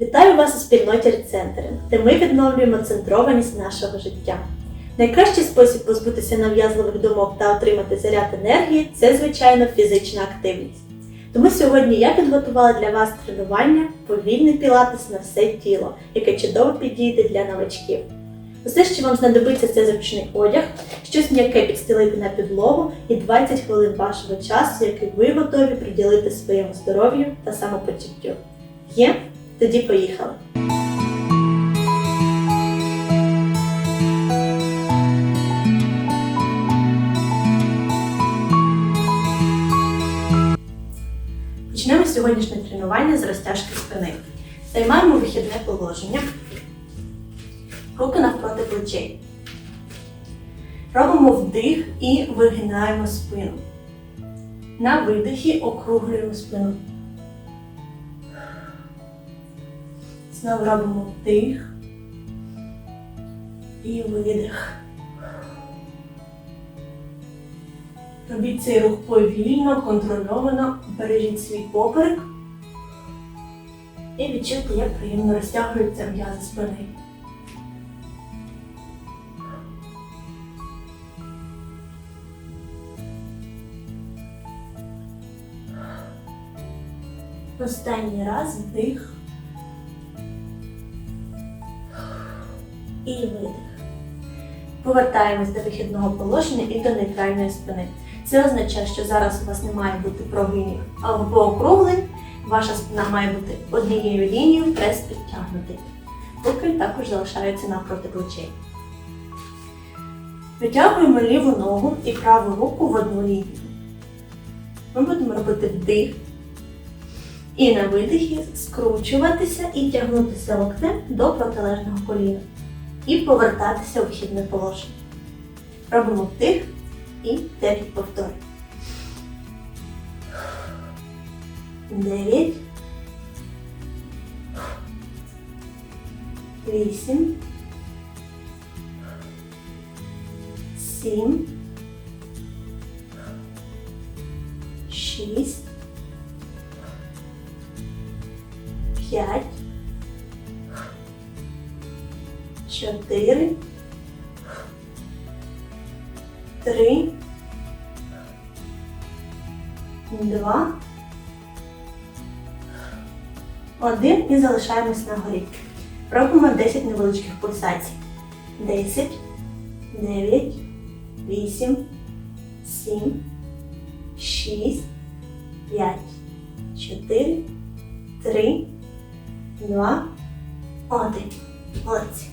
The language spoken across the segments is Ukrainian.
Вітаю вас у спільноті Рецентри, де ми відновлюємо центрованість нашого життя. Найкращий спосіб позбутися нав'язливих думок та отримати заряд енергії це, звичайно, фізична активність. Тому сьогодні я підготувала для вас тренування повільний пілатес на все тіло, яке чудово підійде для новачків. Усе, що вам знадобиться, це зручний одяг, щось м'яке підстелити на підлогу і 20 хвилин вашого часу, який ви готові приділити своєму здоров'ю та самопочуттю. Є? Тоді поїхали! Почнемо сьогоднішнє тренування з розтяжки спини. Займаємо вихідне положення. Руки навпроти плечей. Робимо вдих і вигинаємо спину. На видихі округлюємо спину. Знову робимо вдих і видих. Робіть цей рух повільно, контрольовано, бережіть свій поперек і відчуйте, як приємно розтягуються м'язи спини. Останній раз вдих і видих. Повертаємось до вихідного положення і до нейтральної спини. Це означає, що зараз у вас не має бути прогинів або округлень. Ваша спина має бути однією лінією, прес підтягнутий. Руки також залишаються навпроти плечей. Витягуємо ліву ногу і праву руку в одну лінію. Ми будемо робити вдих. І на видихі скручуватися і тягнутися локтем до протилежного коліна. І повертатися у вхідне положення. Робимо вдих і 9 повторів. 9. 8. 7. І залишаємось на горі. Робимо 10 невеличких пульсацій. 10, 9, 8, 7, 6, 5, 4, 3, 2, 1. Молодці.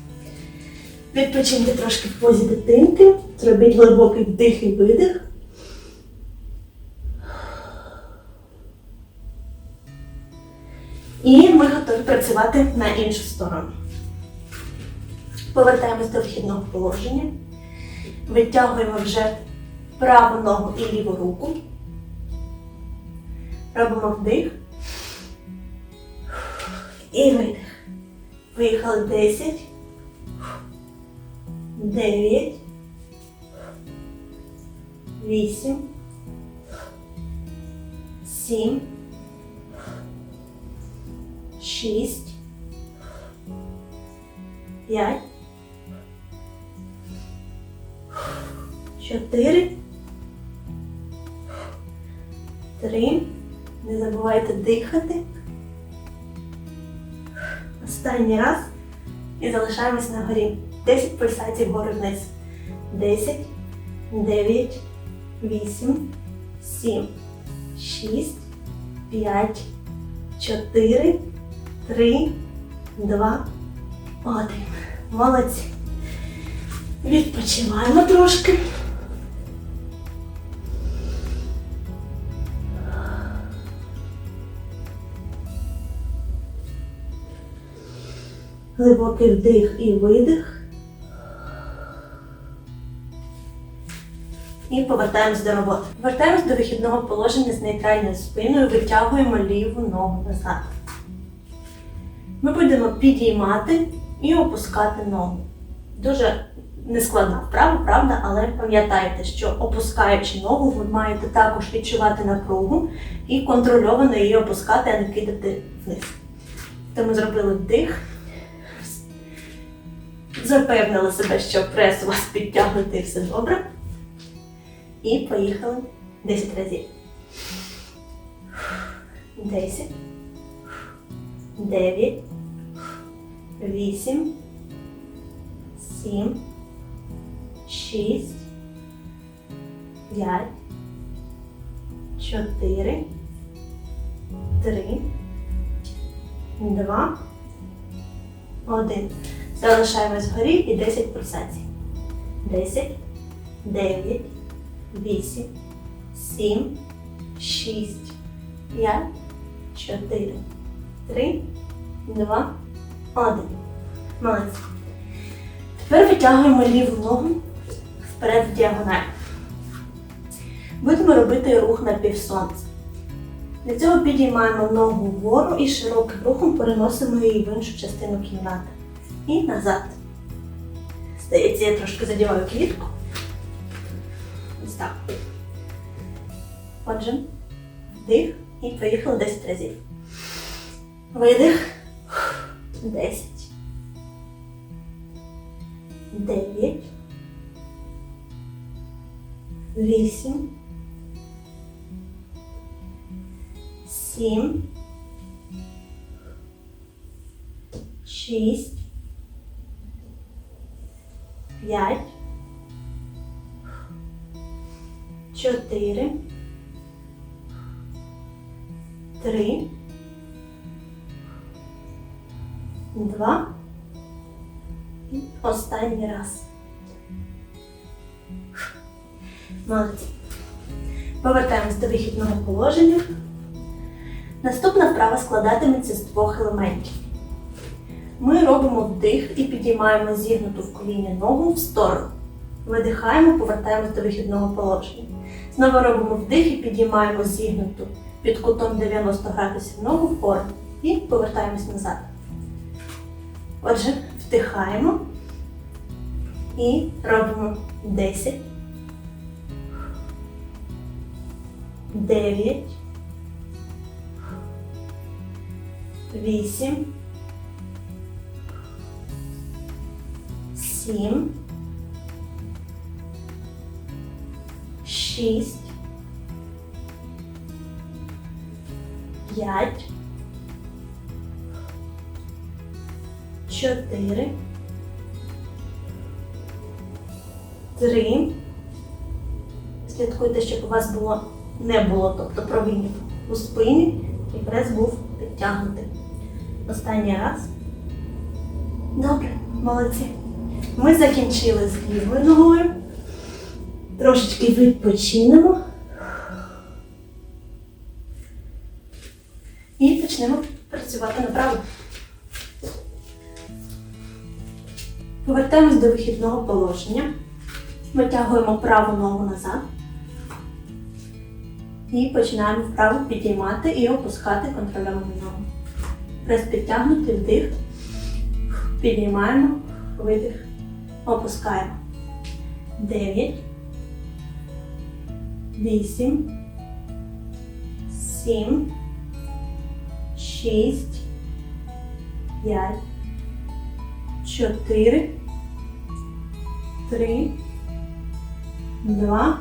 Відпочиньте трошки в позі дитинки. Зробіть глибокий вдих і видих. Працювати на іншу сторону. Повертаємось до вхідного положення. Витягуємо вже праву ногу і ліву руку. Робимо вдих. І видих. Виїхали 10. 9. 8. 7. 6, 5, 4, 3. Не забувайте дихати. Останній раз. І залишаємось на горі. 10 пульсацій вгору вниз. 10, 9, 8, 7, 6, 5, 4, Три, два, один. Молодці. Відпочиваємо трошки. Глибокий вдих і видих. І повертаємось до роботи. Повертаємось до вихідного положення з нейтральною спиною, витягуємо ліву ногу назад. Ми будемо підіймати і опускати ногу. Дуже нескладна вправа, правда, але пам'ятайте, що опускаючи ногу, ви маєте також відчувати напругу і контрольовано її опускати, а не кидати вниз. То ми зробили вдих. Запевнили себе, що прес у вас підтягнутий, все добре. І поїхали 10 разів. 10, 9, 8, 7, 6, 5, 4, 3, 2, 1. Залишаємось вгорі і 10 пульсацій. 10, 9, 8, 7, 6, 5, 4, 3, 2, 1. Молодці. Тепер витягуємо ліву ногу вперед в діагональ. Будемо робити рух на півсонця. Для цього підіймаємо ногу вгору і широким рухом переносимо її в іншу частину кімнати. І назад. Здається, я трошки задіваю квітку. Ось так. Отже, вдих і поїхали 10 разів. Видих. 10. 9. 8. 7. 6. 5. 4. 3. 2. І останній раз. Молодці. Повертаємось до вихідного положення. Наступна вправа складатиметься з двох елементів. Ми робимо вдих і підіймаємо зігнуту в коліні ногу в сторону. Видихаємо, повертаємось до вихідного положення. Знову робимо вдих і підіймаємо зігнуту під кутом 90 градусів ногу вгору і повертаємось назад. Отже, вдихаємо і робимо 10, 9, 8, 7, 6, 5, 4, 3. Слідкуйте, щоб у вас було не було, тобто провинів у спині і прес був підтягнутий. Останній раз. Добре, молодці. Ми закінчили з лівою ногою. Трошечки відпочинемо. І почнемо працювати направо. Повертаємось до вихідного положення. Витягуємо праву ногу назад. І починаємо вправо підіймати і опускати контрольовану ногу. Прес підтягнути, вдих. Піднімаємо, видих, опускаємо. 9, 8, 7, 6, 5, 4, 3, 2,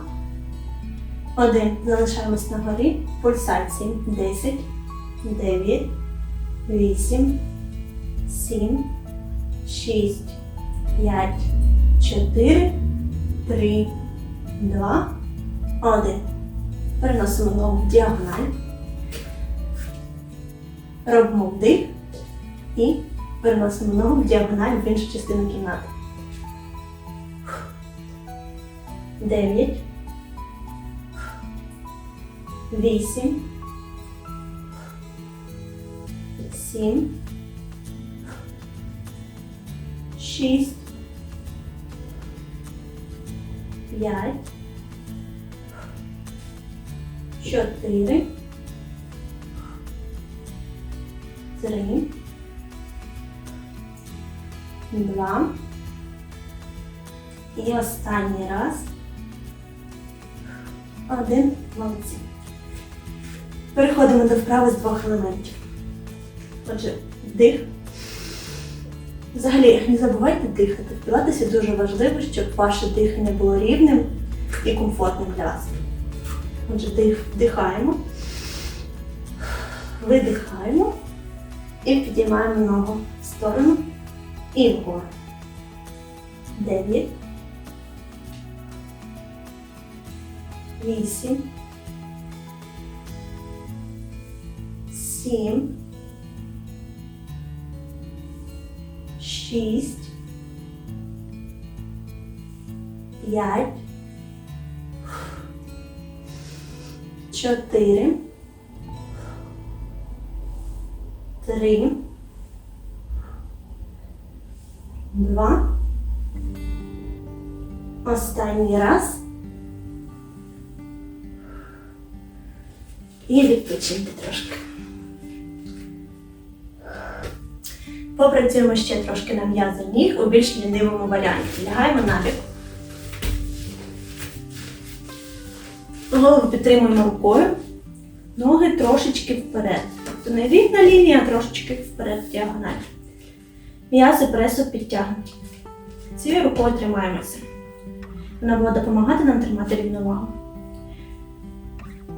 1. Залишаємось на горі. Пульсації. 10, 9, 8, 7, 6, 5, 4, 3, 2, 1. Переносимо ногу в діагональ. Робимо вдих і переносимо в діагональ в іншу частину кімнати. 9, 8, 7, 6, 5, 4, 3, 2. І останній раз. Один. Молодці. Переходимо до вправи з двох елементів. Отже, Вдих. Взагалі, не забувайте дихати. В пілатесі дуже важливо, щоб ваше дихання було рівним і комфортним для вас. Отже, вдих- вдихаємо, видихаємо і підіймаємо ногу в сторону і вгору. Дев'ять. Вісім. Сім. Шість. П'ять. Чотири. Три. Два. Останній раз. І відпочиньте трошки. Попрацюємо ще трошки на м'язи ніг у більш лінивому варіанті. Лягаємо набік. Голову підтримуємо рукою. Ноги трошечки вперед. Тобто не рівна лінія, а трошечки вперед в діагональ. М'язи пресу підтягнуті. Цією рукою тримаємося. Вона буде допомагати нам тримати рівновагу.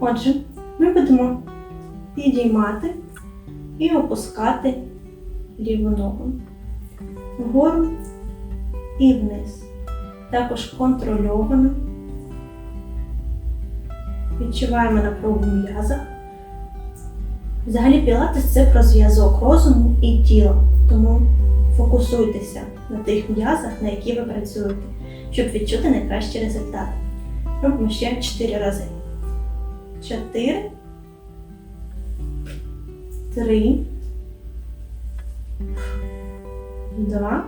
Отже, ми будемо підіймати і опускати ліву ногу вгору і вниз. Також контрольовано. Відчуваємо напругу в м'язах. Взагалі пілатес це про зв'язок розуму і тіла. Тому фокусуйтеся на тих м'язах, на які ви працюєте, щоб відчути найкращий результат. Робимо ще 4 рази. 4, 3, 2,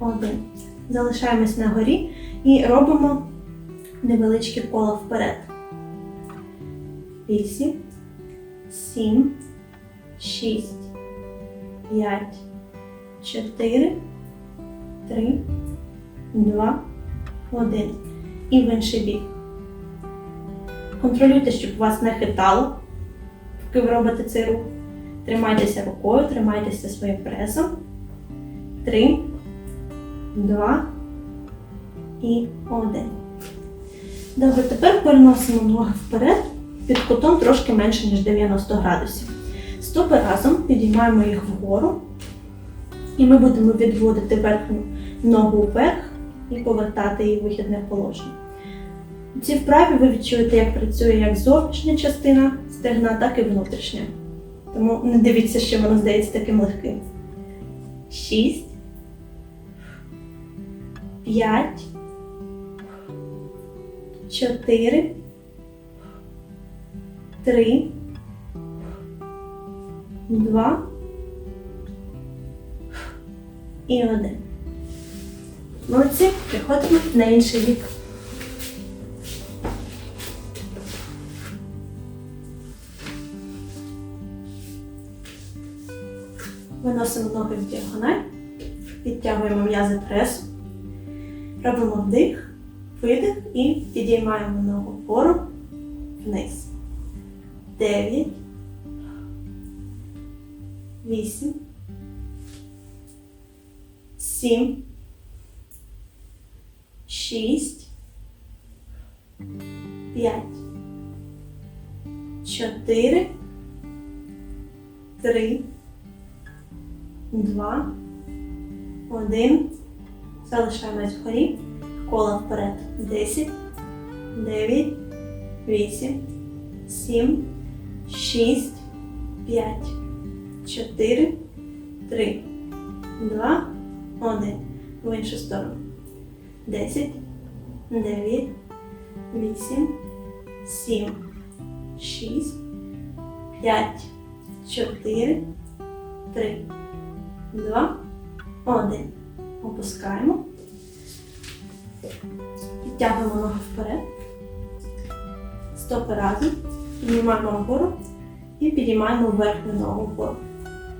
1. Залишаємось на горі і робимо невеличке коло вперед. 8, 7, 6, 5, 4, 3, 2, 1. І в інший бік. Контролюйте, щоб вас не хитало, поки ви робите цей рух. Тримайтеся рукою, тримайтеся своїм пресом. Три, два і один. Добре, тепер переносимо ноги вперед під кутом трошки менше, ніж 90 градусів. Стопи разом підіймаємо їх вгору. І ми будемо відводити верхню ногу вверх і повертати її в вихідне положення. У цій вправі ви відчуєте, як працює як зовнішня частина стегна, так і внутрішня. Тому не дивіться, що воно здається таким легким. Шість. П'ять. Чотири. Три. Два. І один. Молодці, приходимо на інший бік. Виносимо ноги в діагональ, підтягуємо м'язи пресу, робимо вдих, видих і підіймаємо ногу вгору, вниз. Дев'ять, вісім, сім, шість, п'ять, чотири, три. Два, один. Залишаємось вгорі. Коло вперед. Десять, дев'ять, вісім, сім, шість, п'ять, чотири, три, два, один. В іншу сторону. Десять, дев'ять, вісім, сім, шість, п'ять, чотири, три. Два, один. Опускаємо. Підтягуємо ноги вперед. Стопи разом. Піднімаємо вгору і підіймаємо верхню ногу вгору.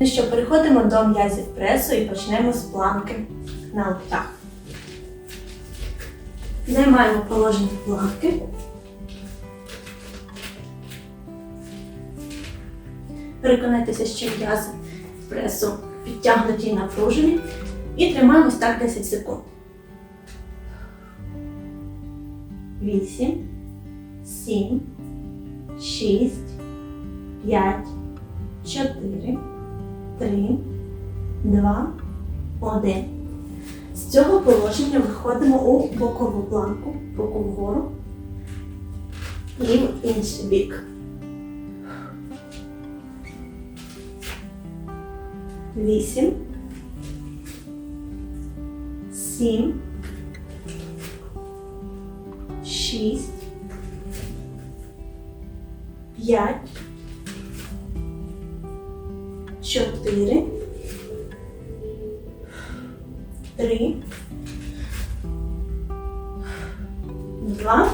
Ну що, переходимо до м'язів пресу і почнемо з планки на локтях. Займаємо положення планки. Переконайтеся, що м'язи пресу підтягнуті і напружені. І тримаємось так 10 секунд. 8, 7, 6, 5, 4, 3, 2, 1. З цього положення виходимо у бокову планку, руку вгору і в інший бік. Вісім, сім, шість, п'ять, чотири, три, два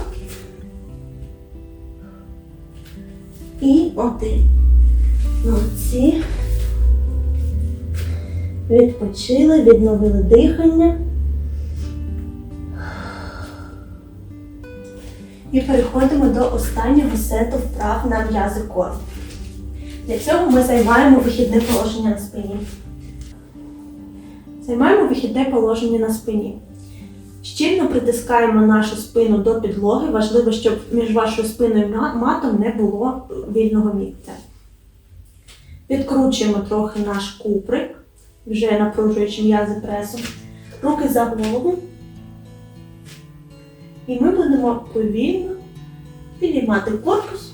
і один. Молодці. Відпочили, відновили дихання. І переходимо до останнього сету вправ на м'язи кору. Для цього ми займаємо вихідне положення на спині. Займаємо вихідне положення на спині. Щільно притискаємо нашу спину до підлоги. Важливо, щоб між вашою спиною і матом не було вільного місця. Підкручуємо трохи наш куприк, вже напружуючи м'язи пресу. Руки за голову. І ми будемо повільно підіймати корпус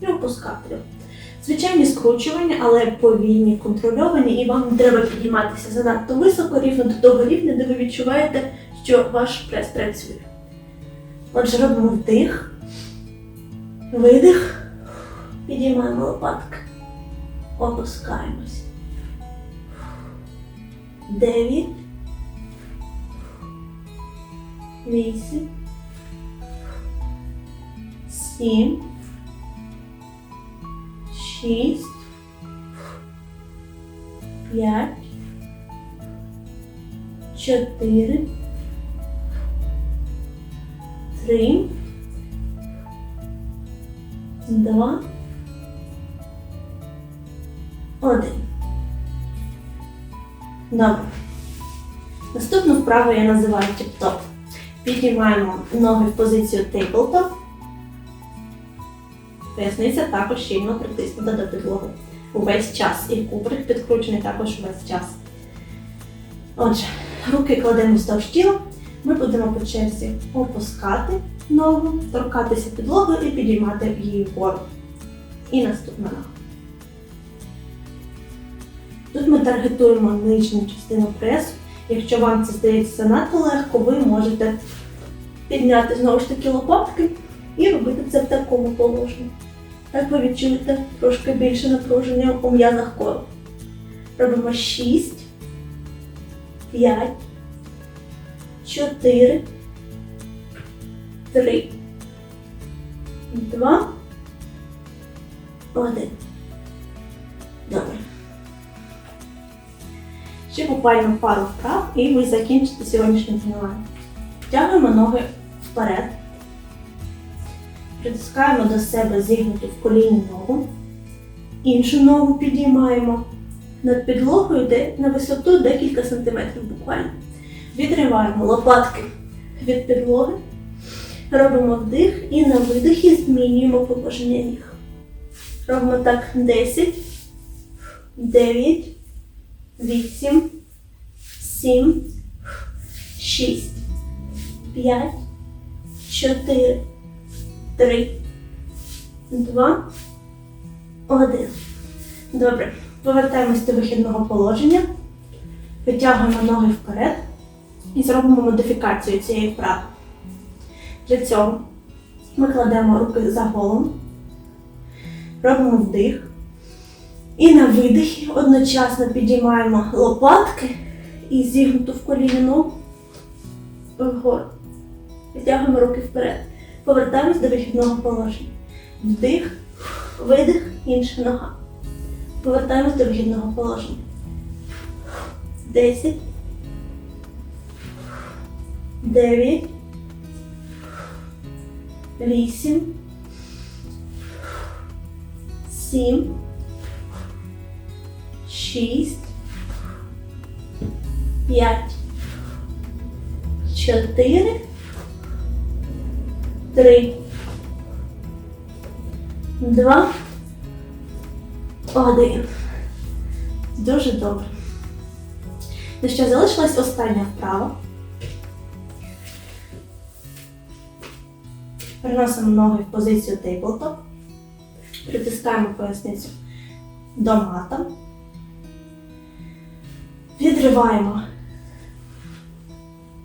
і опускати його. Звичайні скручування, але повільні, контрольовані, і вам не треба підійматися занадто високо, рівно до того рівня, де ви відчуваєте, що ваш прес працює. Отже, робимо вдих, видих, підіймаємо лопатки, опускаємось. Дев'ять, вісім, сім, шість, п'ять, чотири, три, два, один. Добре. Наступну вправу я називаю тіп-топ. Піднімаємо ноги в позицію тейблтоп. Поясниця також щільно притиснута до підлоги. Увесь час. І куприк підкручений також увесь час. Отже, руки кладемо вздовж тіла. Ми будемо по черзі опускати ногу, торкатися підлоги і підіймати її вгору. І наступна нога. Тут ми таргетуємо нижню частину пресу. Якщо вам це здається занадто легко, ви можете підняти знову ж таки лопатки і робити це в такому положенні. Так ви відчуєте трошки більше напруження у м'язах кору. Робимо 6, 5, 4, 3, 2, 1. Добре. Ще буквально пару вправ і ви закінчите сьогоднішнє тренування. Тягуємо ноги вперед. Притискаємо до себе зігнуту в коліні ногу. Іншу ногу підіймаємо над підлогою де на висоту декілька сантиметрів буквально. Відриваємо лопатки від підлоги. Робимо вдих і на видихі змінюємо положення ніг. Робимо так 10, 9, 8, 7, 6, 5, 4, 3, 2, 1. Добре. Повертаємось до вихідного положення. Витягуємо ноги вперед і зробимо модифікацію цієї вправи. Для цього ми кладемо руки за голову, робимо вдих, І на видихі одночасно підіймаємо лопатки і зігнуту в коліні ногу вгору. Витягуємо руки вперед. Повертаємось до вихідного положення. Вдих, видих, інша нога. Повертаємось до вихідного положення. 10, 9, 8, 7, 6, 5, 4, 3, 2, 1. Дуже добре. Ну що, залишилась остання вправа. Переносимо ноги в позицію тейблтоп. Притискаємо поясницю до мата. Відриваємо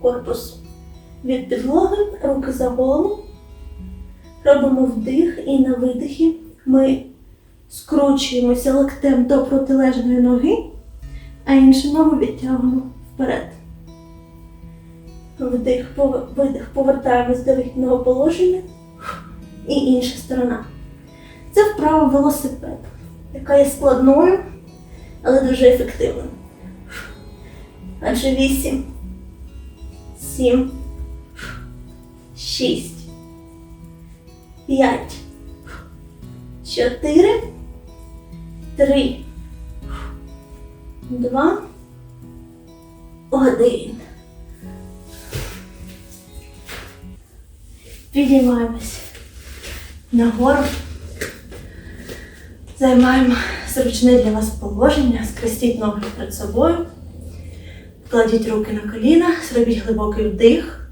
корпус від підлоги, руки за голову. Робимо вдих і на видихі ми скручуємося локтем до протилежної ноги, а іншу ногу відтягуємо вперед. Вдих, видих, повертаємось до вихідного положення і інша сторона. Це вправа велосипед, яка є складною, але дуже ефективною. Отже, 8, 7, 6, 5, 4, 3, 2, 1. Підіймаємось нагору. Займаємо зручне для вас положення, скрестіть ноги перед собою, кладіть руки на коліна, зробіть глибокий вдих,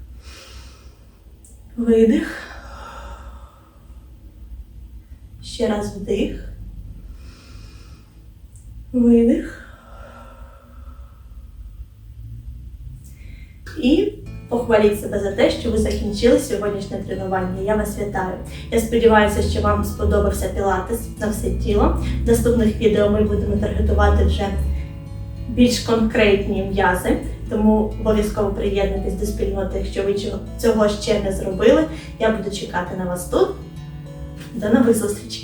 видих. Ще раз вдих. Видих. І похваліть себе за те, що ви закінчили сьогоднішнє тренування. Я вас вітаю. Я сподіваюся, що вам сподобався пілатес на все тіло. В наступних відео ми будемо таргетувати вже більш конкретні м'язи, тому обов'язково приєднуйтесь до спільноти, якщо ви цього- ще не зробили. Я буду чекати на вас тут. До нових зустрічей!